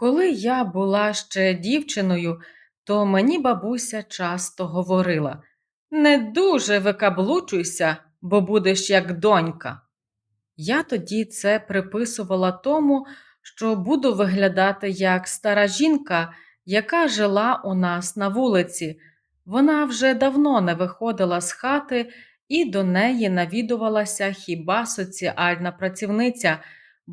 Коли я була ще дівчиною, то мені бабуся часто говорила не дуже викаблучуйся, бо будеш як донька. Я тоді це приписувала тому, що буду виглядати як стара жінка, яка жила у нас на вулиці. Вона вже давно не виходила з хати, і до неї навідувалася хіба соціальна працівниця,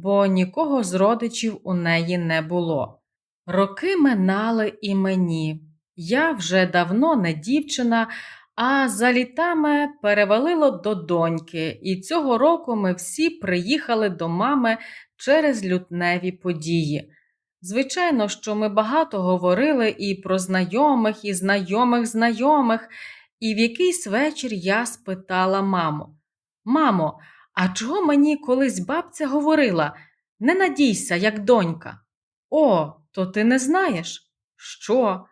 бо нікого з родичів у неї не було. Роки минали і мені. Я вже давно не дівчина, а за літами перевалило до доньки, і цього року ми всі приїхали до мами через лютневі події. Звичайно, що ми багато говорили і про знайомих, і знайомих знайомих, і в якийсь вечір я спитала маму: Мамо, а чого мені колись бабця говорила? Не надійся, як донька. О, то ти не знаєш? Що?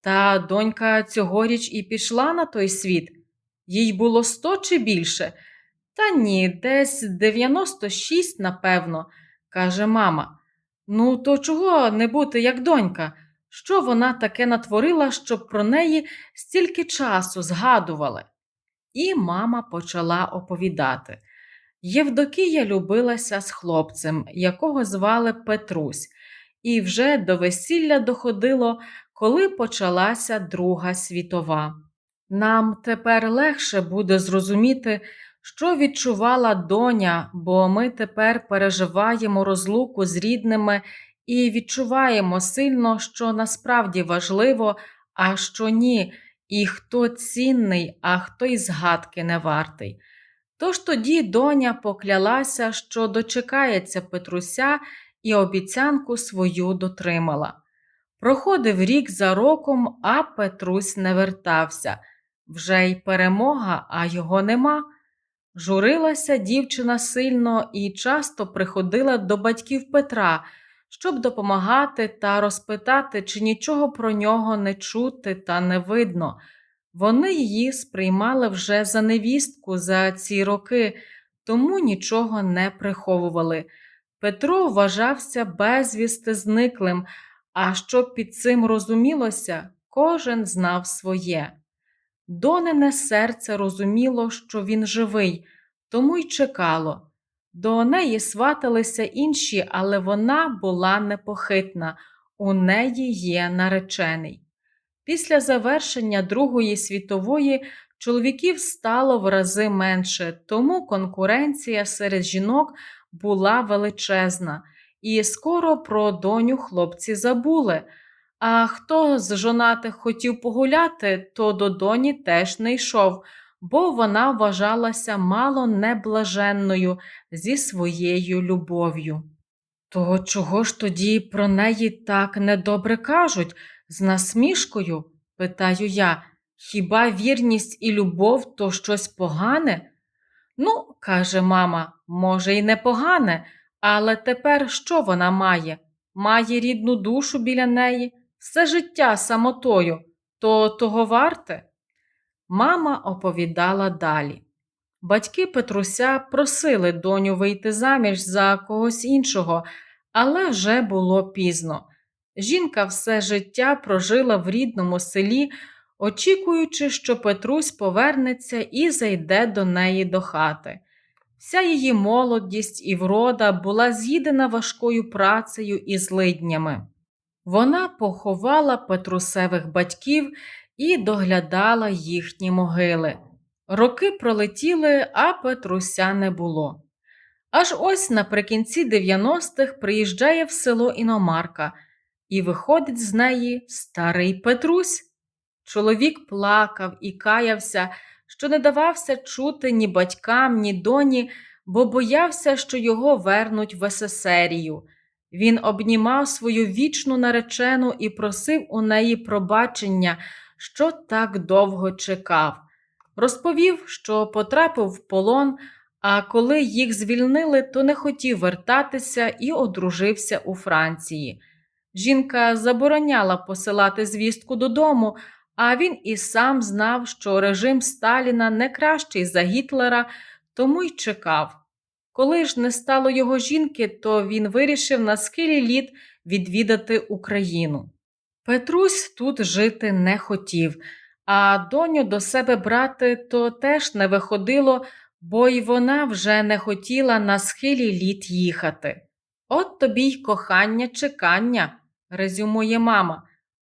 Та донька цьогоріч і пішла на той світ. Їй було сто чи більше? Та ні, десь 96, напевно, каже мама. Ну, то чого не бути, як донька? Що вона таке натворила, щоб про неї стільки часу згадували? І мама почала оповідати. Євдокія любилася з хлопцем, якого звали Петрусь, і вже до весілля доходило, коли почалася Друга світова. Нам тепер легше буде зрозуміти, що відчувала доня, бо ми тепер переживаємо розлуку з рідними і відчуваємо сильно, що насправді важливо, а що ні, і хто цінний, а хто й згадки не вартий. Тож тоді доня поклялася, що дочекається Петруся і обіцянку свою дотримала. Проходив рік за роком, а Петрусь не вертався. Вже й перемога, а його нема. Журилася дівчина сильно і часто приходила до батьків Петра, щоб допомагати та розпитати, чи нічого про нього не чути та не видно. Вони її сприймали вже за невістку за ці роки, тому нічого не приховували. Петро вважався безвісти зниклим, а щоб під цим розумілося, кожен знав своє. Донене серце розуміло, що він живий, тому й чекало. До неї сваталися інші, але вона була непохитна, у неї є наречений. Після завершення Другої світової чоловіків стало в рази менше, тому конкуренція серед жінок була величезна, і скоро про доню хлопці забули. А хто з жонатих хотів погуляти, то до доні теж не йшов, бо вона вважалася мало неблаженною зі своєю любов'ю. То чого ж тоді про неї так недобре кажуть? З насмішкою? питаю я, хіба вірність і любов то щось погане? Ну, каже мама, може, й не погане, але тепер що вона має? Має рідну душу біля неї, все життя самотою, то того варте? Мама оповідала далі. Батьки Петруся просили доню вийти заміж за когось іншого, але вже було пізно. Жінка все життя прожила в рідному селі, очікуючи, що Петрусь повернеться і зайде до неї до хати. Вся її молодість і врода була з'їдена важкою працею і злиднями. Вона поховала Петрусевих батьків і доглядала їхні могили. Роки пролетіли, а Петруся не було. Аж ось наприкінці 90-х приїжджає в село Іномарка і виходить з неї старий Петрусь. Чоловік плакав і каявся, що не давався чути ні батькам, ні доні, бо боявся, що його вернуть в Есесерію. Він обнімав свою вічну наречену і просив у неї пробачення, що так довго чекав. Розповів, що потрапив в полон, а коли їх звільнили, то не хотів вертатися і одружився у Франції. Жінка забороняла посилати звістку додому, а він і сам знав, що режим Сталіна не кращий за Гітлера, тому й чекав. Коли ж не стало його жінки, то він вирішив на схилі літ відвідати Україну. Петрусь тут жити не хотів, а доню до себе брати то теж не виходило, бо й вона вже не хотіла на схилі літ їхати. От тобі й кохання чекання, резюмує мама.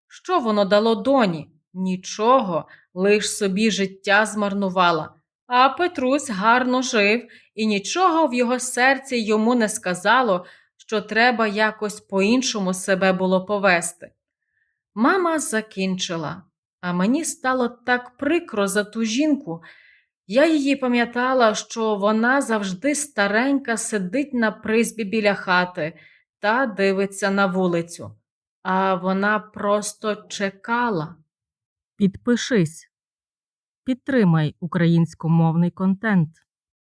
Що воно дало доні? Нічого, лиш собі життя змарнувала. А Петрусь гарно жив, і нічого в його серці йому не сказало, що треба якось по-іншому себе було повести. Мама закінчила, а мені стало так прикро за ту жінку. Я її пам'ятала, що вона завжди старенька сидить на призбі біля хати та дивиться на вулицю, а вона просто чекала. Підпишись, підтримай українськомовний контент.